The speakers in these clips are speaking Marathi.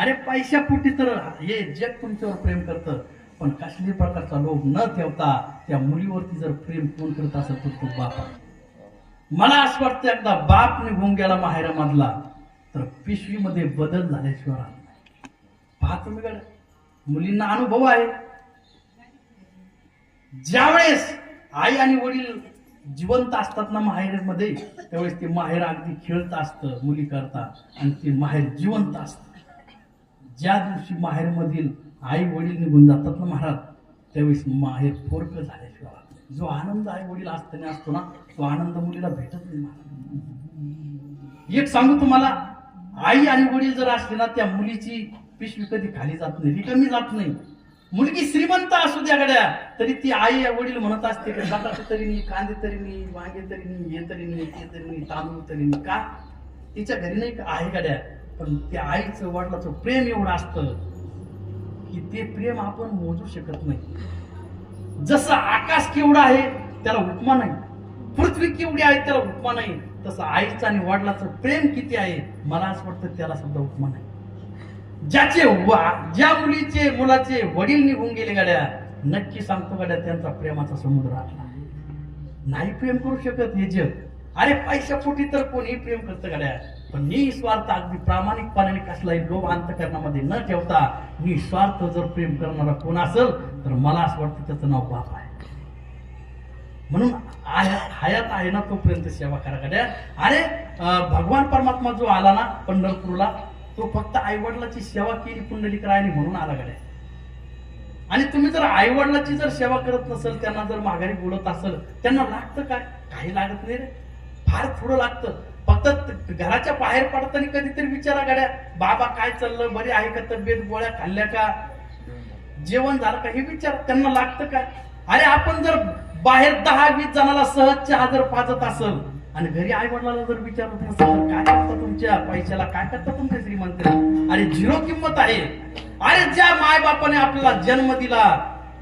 अरे पैशापोटी तर हे जग तुमच्यावर प्रेम करतं. पण कसल्या प्रकारचा लोभ न ठेवता त्या मुलीवरती जर प्रेम कोण करत असेल तर तो बाप मला असं वाटतं एकदा बाप निघून गेला माहेरामधला तर पिशवीमध्ये बदल झाल्याशिवाय पाहतो मी पहा मुलींना अनुभव आहे. ज्यावेळेस आई आणि वडील जिवंत असतात ना माहेरमध्ये त्यावेळेस ते माहेर अगदी खेळत असतं मुली करता आणि ते माहेर जिवंत असतं. ज्या दिवशी माहेरमधील आई वडील निघून जातात ना महाराज त्यावेळेस माहेर पोरक झाल्याशिवाय जो आनंद आई वडील असताना असतो ना तो आनंद मुलीला भेटत नाही महाराज. एक सांगू तुम्हाला आई आणि वडील जर असले ना त्या मुलीची पिशवी कधी खाली जात नाही रिकामी जात नाही. मुलगी श्रीमंत असू द्या गड्या तरी ती आई वडील म्हणत असते बटाटे तरी नाही कांदे तरी नाही वांगे तरी नाही हे तरी नाही ते तरी नाही तांदूळ तरी नाही. का? तिच्या घरी नाही का आहे गड्या? पण त्या आईचं वडिलाचं प्रेम एवढं असतं की ते प्रेम आपण मोजू शकत नाही. जसं आकाश केवढं आहे त्याला उपमा नाही. पृथ्वी केवढी आहे त्याला उपमा नाही. तसं आईचं आणि वडिलाचं प्रेम किती आहे मला असं वाटतं त्याला सुद्धा उपमा नाही. ज्याचे वा- ज्या मुलीचे मुलाचे वडील निघून गेले गाड्या नक्की सांगतो गाड्या त्यांचा प्रेमाचा समुद्र आला नाही प्रेम करू शकत हे जग. अरे पैशापोटी तर कोणी प्रेम करतं गाड्या. पण निस्वार्थ अगदी प्रामाणिकपणाने कसलाही लोभ अंतकरणामध्ये न ठेवता निस्वार्थ जर प्रेम करणारा कोण असेल तर मला असं वाटतं त्याचं नाव बाप आहे. म्हणून हयात आहे ना तोपर्यंत सेवा करा अरे भगवान परमात्मा जो आला ना पंढरपूरला तो फक्त आई वडिलाची सेवा केली पुंडलिकरायने म्हणून आला कडे आणि तुम्ही जर आईवडिलाची जर सेवा करत नसेल त्यांना जर माघारी बोलत असेल त्यांना लागतं काय? काही लागत नाही रे. फार थोडं लागतं. फक्त घराच्या बाहेर पडताना कधीतरी विचारा गाड्या बाबा काय चाललं बरी आहे का तब्येत गोळ्या खाल्ल्या का? जेवण झालं का? हे विचार त्यांना लागतं का? अरे आपण जर बाहेर दहा वीस जणाला सहज चहा जर पाजत असल आणि घरी आई वडिलाला जर विचारत नसेल काय करता तुमच्या पैशाला? काय करता तुमच्या श्रीमंत अरे झिरो किंमत आहे. अरे ज्या माय बापाने आपल्याला जन्म दिला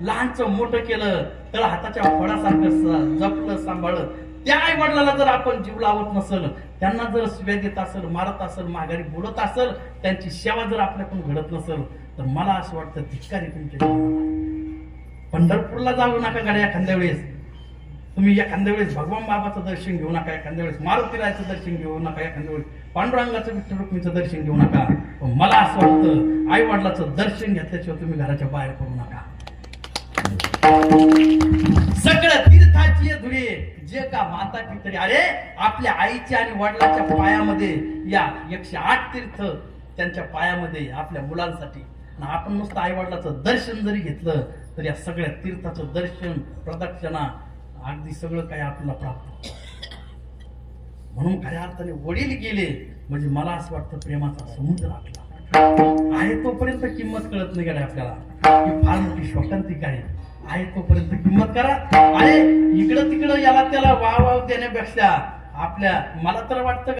लहानच मोठं केलं तर हाताच्या फळासारखं जपलं सांभाळलं त्या आई वडिलाला जर आपण जीव लावत नसल त्यांना जर शिव्या देत असेल मारत असेल माघारी बोलत असेल त्यांची सेवा जर आपल्याकडून घडत नसेल तर मला असं वाटतं धिक्कारी तुमच्या पंढरपूरला जाऊ नका गाड्या एखाद्या वेळेस. तुम्ही एखाद्या वेळेस भगवान बाबाचं दर्शन घेऊ नका एखाद्या वेळेस मारुतीरायचं दर्शन घेऊ नका एखाद्या वेळेस पांडुरंगाचं विठ्ठल रुक्मीचं दर्शन घेऊ नका. मला असं वाटतं आई वडिलाचं दर्शन घेतल्याशिवाय तुम्ही घराच्या बाहेर पडू नका. सगळं तीर्थाची धुळे जे का माता पितरी अरे आपल्या आईच्या आणि वडिलाच्या पायामध्ये या एकशे आठ तीर्थ त्यांच्या पायामध्ये आपल्या मुलांसाठी. आणि आपण नुसतं आई वडिलाचं दर्शन जरी घेतलं तर या सगळ्या तीर्थाचं दर्शन प्रदक्षिणा अगदी सगळं काही आपल्याला प्राप्त म्हणून खऱ्या अर्थाने वडील गेले म्हणजे मला असं वाटतं प्रेमाचा समुद्र आटला. आहे तोपर्यंत किंमत कळत नाही गाडी आपल्याला. ही फार मोठी शोकांतिक आहे. आहे तोपर्यंत किंमत करा. अरे इकडं तिकडं याला त्याला वाव वाव देण्यापेक्षा आपल्या मला तर वाटतं